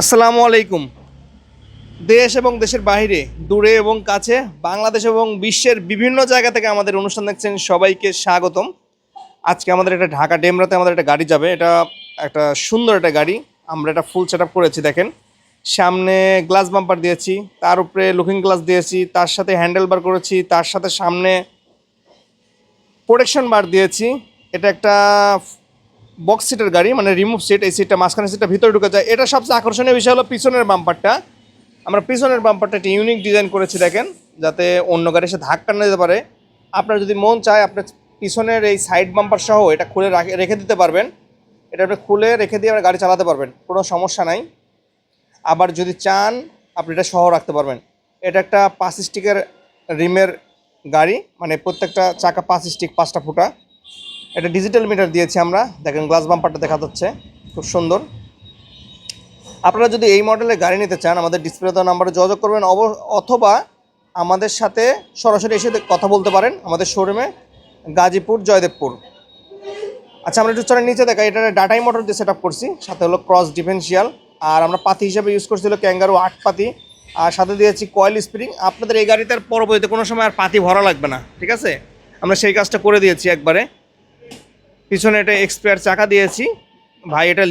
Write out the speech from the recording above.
আসসালামু আলাইকুম। দেশ এবং দেশের বাইরে দূরে এবং কাছে, বাংলাদেশ এবং বিশ্বের বিভিন্ন জায়গা থেকে আমাদের অনুষ্ঠান দেখছেন সবাইকে স্বাগতম। আজকে আমাদের একটা ঢাকা ডেমরাতে আমাদের একটা গাড়ি যাবে। এটা একটা সুন্দর একটা গাড়ি। আমরা এটা ফুল সেট করেছি, দেখেন। সামনে গ্লাস বাম্পার দিয়েছি, তার উপরে লুকিং গ্লাস দিয়েছি, তার সাথে হ্যান্ডেল বার করেছি, তার সাথে সামনে প্রোটেকশন বার দিয়েছি। এটা একটা বক্স সিটের গাড়ি মানে রিমুভ সিট এই সিটটা মাঝখানে সিটটা ভিতরে ঢুকে যায়। এটা সবচেয়ে আকর্ষণীয় বিষয় হলো পিছনের বাম্পারটা আমরা পিছনের বাম্পারটা একটি ইউনিক ডিজাইন করেছি, দেখেন, যাতে অন্য গাড়ি এসে ধাক্কা না যেতে পারে। আপনার যদি মন চায় আপনার পিছনের এই সাইড বাম্পার সহ এটা খুলে রাখে- দিতে পারবেন। এটা আপনি খুলে রেখে দিয়ে গাড়ি চালাতে পারবেন, কোনো সমস্যা নাই। আবার যদি চান, আপনি এটা সহ রাখতে পারবেন। এটা একটা পাঁচ স্টিকের রিমের গাড়ি মানে প্রত্যেকটা চাকা পাঁচ স্টিক পাঁচটা ফুটা। এটা ডিজিটাল মিটার দিয়েছি আমরা। দেখেন গ্লাস বাম্পারটা দেখা যাচ্ছে। খুব সুন্দর। আপনারা যদি এই মডেলের গাড়ি নিতে চান, আমাদের ডিসপ্লে দেওয়া নাম্বারে যোগাযোগ করবেন, অব, অথবা আমাদের সাথে সরাসরি এসে কথা বলতে পারেন আমাদের শোরুমে গাজীপুর, জয়দেবপুর। আচ্ছা আমরা একটু চলেন নিচে দেখা এটা ডাটাই মোটর দিয়ে সেট করছি। সাথে হলো ক্রস ডিফেন্সিয়াল আর আমরা পাতি হিসাবে ইউজ করছি হলো ক্যাঙ্গারু আট পাতি। আর সাথে দিয়েছি কয়েল স্প্রিং আপনাদের এই গাড়িতে আর পরবর্তীতে কোনো সময় আর পাতি ভরা লাগবে না। ঠিক আছে? আমরা সেই কাজটা করে দিয়েছি একবারে। পিছনে এটা এক্সপায়ার চাকা দিয়েছি। ভাই এটা